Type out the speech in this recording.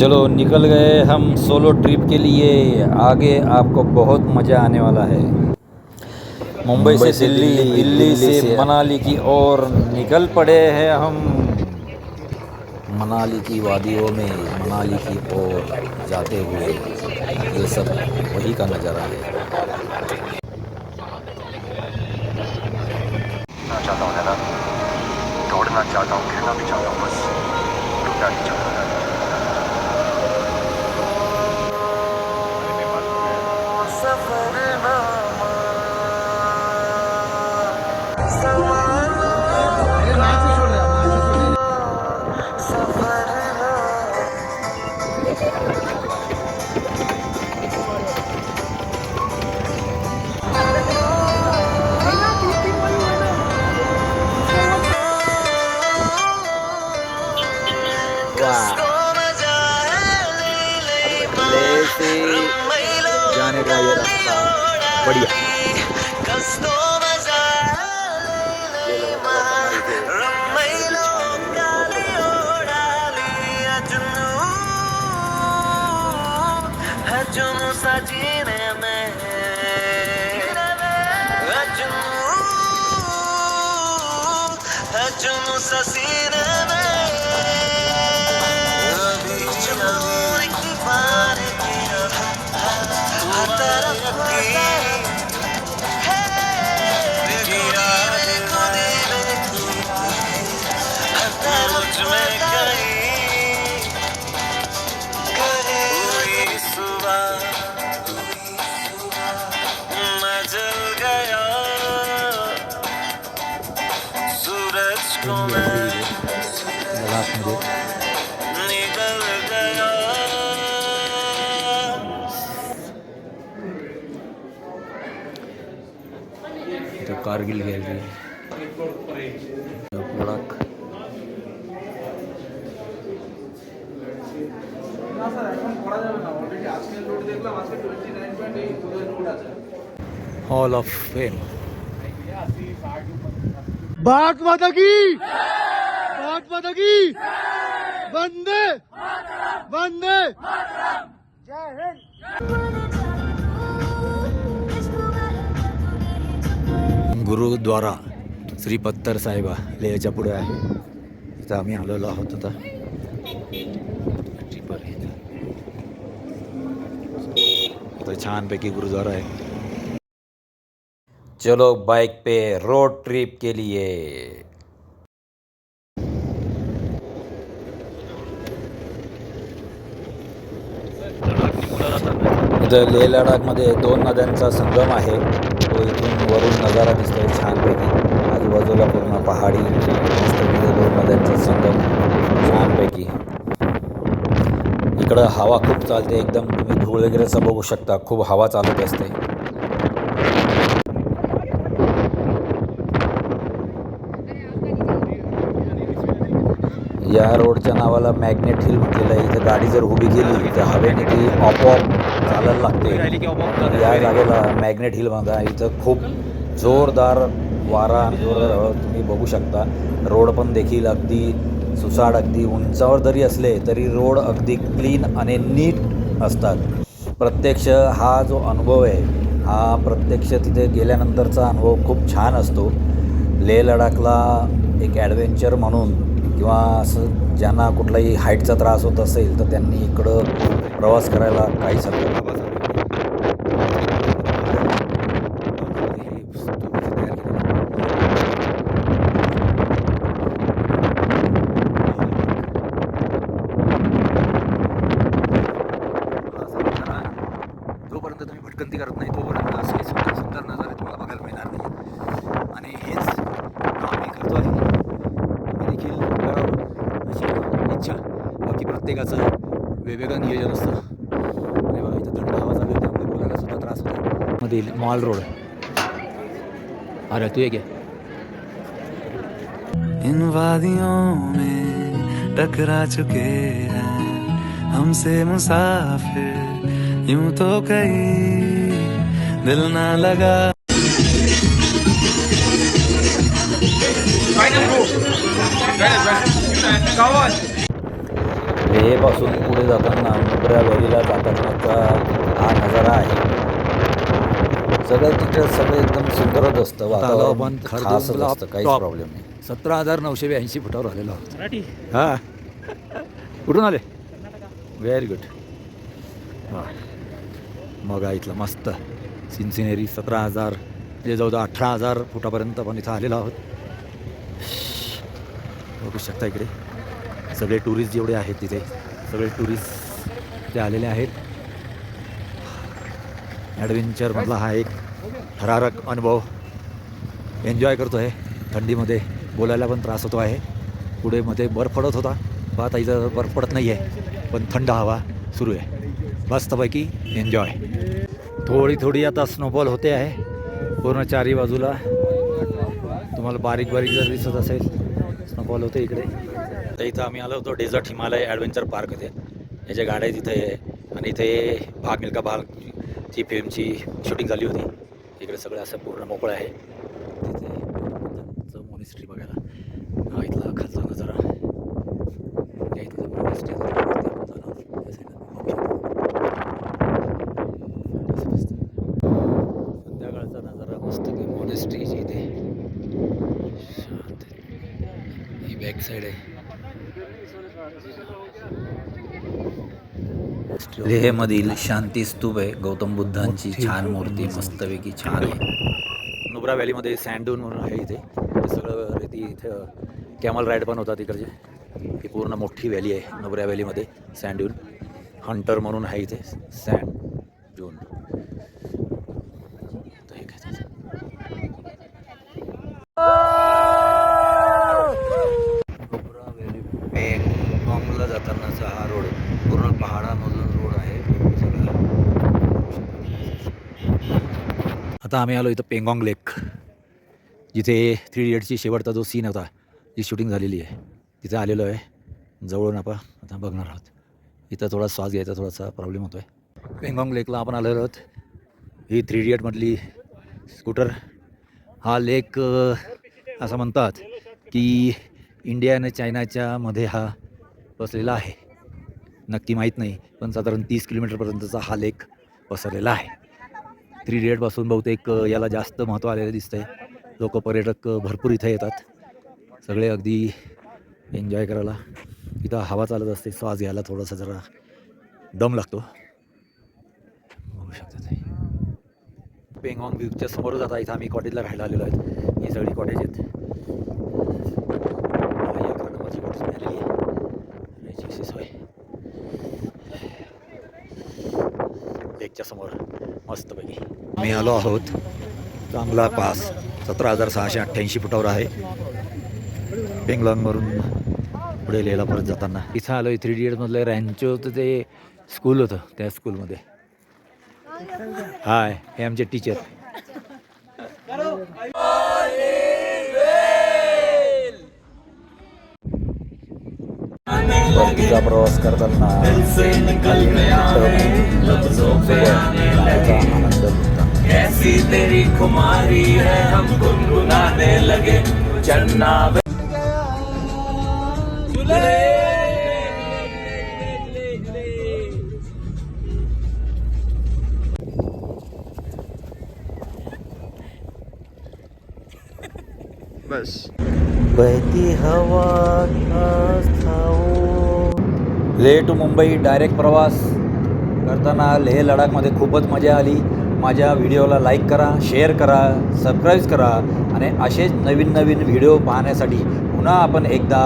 चलो निकल गए हम सोलो ट्रिप के लिए। आगे आपको बहुत मज़ा आने वाला है। मुंबई से दिल्ली दिल्ली से मनाली की ओर निकल पड़े हैं हम। मनाली की वादियों में मनाली की ओर जाते हुए ये सब वही का नज़ारा है। चाहता हूँ नैना दौड़ना चाहता हूँ खेलना भी चाहता हूँ बस रुकना नहीं चाहता सजीने में जुनू ससीने में जुनून की बार की हर तरफ की कारगिल गॅलरी आपणाक hall of fame Bharat Mata की। भारत माता की। वंदे। वंदे। जय हिंद। गुरुद्वारा श्री पत्तर साहेबा लेहच्या पुढे आहे. तिथं आम्ही आलेलो आहोत आता. ट्रिपर छानपैकी गुरुद्वारा आहे. चलो बाइक पे रोड ट्रिप के लिए. इथं लेह लडाखमध्ये दोन नद्यांचा संगम आहे. वरून नजारा दिसतोय छानपैकी. आजूबाजूला पूर्ण पहाडी मस्तपैकी दोन नद्यांचा संगम छानपैकी. इकडं हवा खूप चालते एकदम तुम्ही धूळ वगैरेचं बघू शकता खूप हवा चालत असते. या रोडच्या नावाला मॅग्नेट हिल म्हटलेलं आहे. इथं गाडी जर उभी केली तर हवेने ती आपोआप चालायला लागते. या जागेला मॅग्नेट हिल म्हणता इथं खूप जोरदार वारा आणि जोरदार हवा तुम्ही बघू शकता. रोड पण देखील अगदी सुसाट अगदी उंचावर जरी असले तरी रोड अगदी क्लीन आणि नीट असतात. प्रत्यक्ष हा जो अनुभव आहे हा प्रत्यक्ष तिथे गेल्यानंतरचा अनुभव खूप छान असतो. लेह लडाखला एक ॲडव्हेंचर म्हणून किंवा असं ज्यांना कुठलाही हाईटचा त्रास होत असेल तर त्यांनी इकडं प्रवास करायला काहीच हरकत नाही. जोपर्यंत तुम्ही भटकंती करत नाही तोपर्यंत असे सुंदर सुंदर नजारे तुम्हाला बघायला मिळणार नाही आणि हेच काम मी करतो आहे तुम्ही देखील करावं अशी इच्छा बाकी प्रत्येकाचं वेगवेगळं नियोजन असतं. आणि बघा इथं थंड हवा चालू त्यामुळे बोलायला सुद्धा त्रास होतो. मधील मॉल रोड. अरे तू एक इन वादियों में टकरा चुके हैं हमसे मुसाफिर यूं तो कहीं दिल ना लगा। लेहपासून पुढे जाताना नुब्रा व्हॅलीला जातानाचा हा नजारा आहे. सगळं तिथं सगळं एकदम सुंदरच असतं. वातावरण खासच असतं. काहीच प्रॉब्लेम नाही. सतरा हजार नऊशे ब्याऐंशी फुटावर आलेलो आहोत. हां? कुठून आले? व्हेरी गुड हां. मग इथलं मस्त सिन्सिनेरी सतरा हजार म्हणजे जवळजवळ अठरा हजार फुटापर्यंत आपण इथं आलेलो आहोत. बघू शकता इकडे. सगळे टुरिस्ट जेवढे आहेत तिथे सगळे टुरिस्ट ते आलेले आहेत. ॲडव्हेंचरमधला हा एक थरारक अनुभव एन्जॉय करतो आहे थंडीमध्ये बोलायला पण त्रास होतो आहे. पुढे मध्ये बर्फ पडत होता. पाहता आता इथं बर्फ पडत नाही आहे पण थंड हवा सुरू आहे. मस्तपैकी एन्जॉय थोडी थोडी आता स्नोफॉल होते आहे. पूर्ण चारी बाजूला तुम्हाला बारीक बारीक जर दिसत असेल स्नोफॉल होते इकडे. तर इथं आम्ही आलो होतो डेझर्ट हिमालय ॲडव्हेंचर पार्क होते याच्या गाड्या तिथे आहे आणि इथे भाग मिल्का भाग ची फिल्मची शूटिंग झाली होती. इकडे सगळं असं पूर्ण मोकळं आहे. तिथे मॉनिस्ट्री बघायला. हा इथला खालचा नजारा. इथलं monastery संध्याकाळचा नजारा मस्त मॉनेस्ट्रीची इथे. शांत. ही बॅक साईड आहे. लेहमधील शांती स्तूप आहे गौतम बुद्धांची छान मूर्ती मस्तपैकी छान आहे. नुब्रा व्हॅलीमध्ये सँडून म्हणून आहे इथे. ते सगळं रेती इथं कॅमल राईड पण होता तिकडचे. ही पूर्ण मोठी व्हॅली आहे नुब्रा व्हॅलीमध्ये सँडून हंटर म्हणून आहे इथे सँड जून तर हे काय त्याचं. नुब्रा व्हॅली पेंगॉंगला जातानाचा हा रोड पूर्ण पहाडामधून रोड आहे सगळा आता आम्ही आलो इथं पेंगॉंग लेक. जिथे थ्री इडियटची शेवटचा जो सीन होता जी शूटिंग झालेली आहे तिथे आलेलो आहे. जवळून आपण आता बघणार आहोत. इथं थोडा श्वास घ्यायचा थोडासा प्रॉब्लेम होतो आहे पेंगॉंग लेकला आपण आलेलो आहोत. ही थ्री इडियटमधली स्कूटर हा लेक असं म्हणतात की इंडिया आणि चायनाच्या मध्ये हा बसलेला आहे. नक्की माहीत नाही पण साधारण तीस किलोमीटरपर्यंतचा हा लेक पसरलेला आहे. थ्री इडियटपासून बहुतेक याला जास्त महत्त्व आलेलं दिसतंय. लोक पर्यटक भरपूर इथं येतात. सगळे अगदी एन्जॉय करायला. इथं हवा चालत असते श्वास घ्यायला थोडासा जरा दम लागतो. बघू शकता ते पेंगॉंग व्ह्यूच्या समोरच आता इथं आम्ही कॉटेजला राहायला आलेलो आहेत. ही सगळी कॉटेज आहेत हा एक नंबरची कॉटेज मिळालेली आहे राहायची अशी सोय लेकच्या समोर मस्तपैकी. मी आलो आहोत. चांगला पास. सतरा हजार सहाशे अठ्ठ्याऐंशी फुटावर आहे. पेंगलांगवरून पुढे लिहायला परत जाताना. इथं आलो थ्री डी एडमधलं रँचोचं ते स्कूल होतं त्या स्कूलमध्ये हाय हे आमचे टीचर परतीचा प्रवास करताना जाण्याचा आनंद कैसी तेरी खुमारी है हम गुनगुनाने लगे। चन्ना बहती हवा। लेह टू मुंबई डायरेक्ट प्रवास करताना लेह लडाखमध्ये खूपच मजा आली. माझ्या व्हिडिओला लाईक करा शेअर करा सबस्क्राईब करा आणि असेच नवीन नवीन व्हिडिओ पाहण्यासाठी पुन्हा आपण एकदा